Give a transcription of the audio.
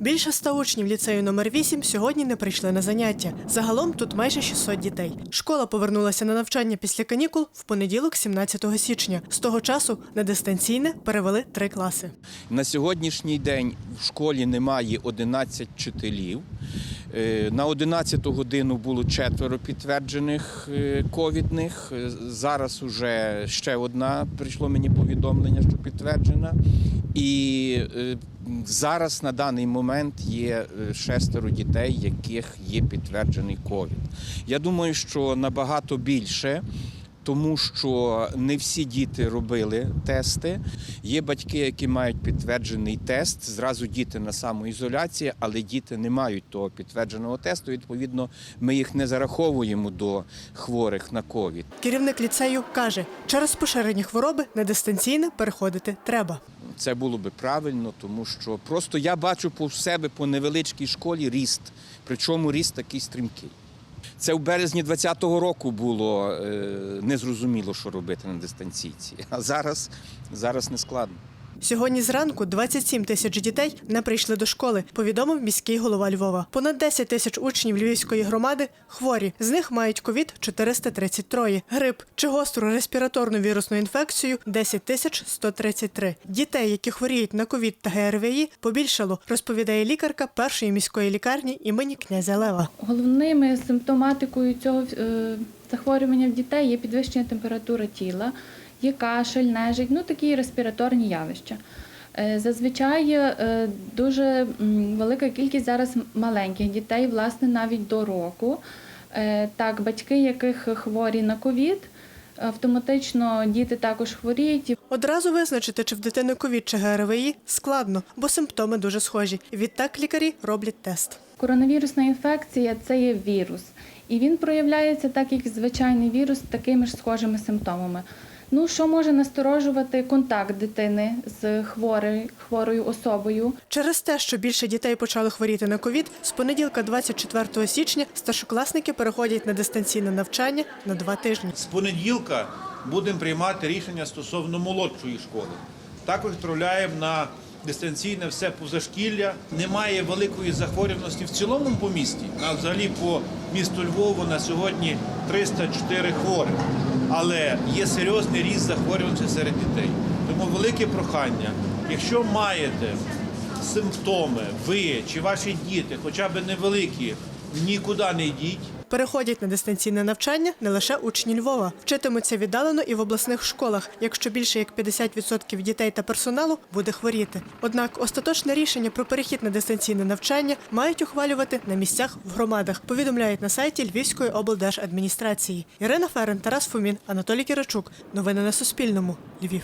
Більше ста учнів ліцею номер 8 сьогодні не прийшли на заняття. Загалом тут майже 600 дітей. Школа повернулася на навчання після канікул в понеділок, 17 січня. З того часу на дистанційне перевели три класи. На сьогоднішній день в школі немає 11 вчителів. Е, На 11 годину було четверо підтверджених е, ковідних. Е, Зараз уже ще одна прийшло мені повідомлення, що підтверджена. І зараз на даний момент є е, шестеро дітей, яких є підтверджений ковід. Я думаю, що набагато більше тому що не всі діти робили тести. Є батьки, які мають підтверджений тест. Зразу діти на самоізоляції, але діти не мають того підтвердженого тесту. Відповідно, ми їх не зараховуємо до хворих на ковід. Керівник ліцею каже, через поширення хвороби на дистанційне переходити треба. Це було би правильно, тому що просто я бачу по себе по невеличкій школі ріст, причому ріст такий стрімкий. Це в березні 2020 року було е, незрозуміло, що робити на дистанційці. А зараз, зараз не складно. Сьогодні зранку 27 тисяч дітей не прийшли до школи, повідомив міський голова Львова. Понад 10 тисяч учнів львівської громади хворі. З них мають ковід 433, грип чи гостру респіраторну вірусну інфекцію 10 тисяч 133. Дітей, які хворіють на ковід та ГРВІ, побільшало, розповідає лікарка першої міської лікарні імені князя Лева. Головними симптоматикою цього е, захворювання в дітей є підвищення температури тіла, є кашель, нежить, ну такі респіраторні явища. Е, Зазвичай е, дуже велика кількість зараз маленьких дітей, власне, навіть до року. Е, Так, батьки, яких хворі на ковід, автоматично діти також хворіють. Одразу визначити, чи в дитини ковід чи ГРВІ складно, бо симптоми дуже схожі. Відтак лікарі роблять тест. Коронавірусна інфекція це є вірус, і він проявляється так, як звичайний вірус, такими ж схожими симптомами. Ну, що може насторожувати контакт дитини з хворою, хворою особою? Через те, що більше дітей почали хворіти на ковід, з понеділка, 24 січня, старшокласники переходять на дистанційне навчання на два тижні. З понеділка будемо приймати рішення стосовно молодшої школи. Також відправляємо на дистанційне все позашкілля. Немає великої захворюваності в цілому по місті. А взагалі по місту Львову на сьогодні 304 хворих. Але є серйозний ріст захворюваності серед дітей. Тому велике прохання, якщо маєте симптоми, ви чи ваші діти, хоча б невеликі, нікуди не йдіть. Переходять на дистанційне навчання не лише учні Львова, вчитимуться віддалено і в обласних школах, якщо більше як 50% дітей та персоналу буде хворіти. Однак остаточне рішення про перехід на дистанційне навчання мають ухвалювати на місцях в громадах. Повідомляють на сайті Львівської облдержадміністрації. Ірина Ферен, Тарас Фомін, Анатолій Киричук. Новини на Суспільному. Львів.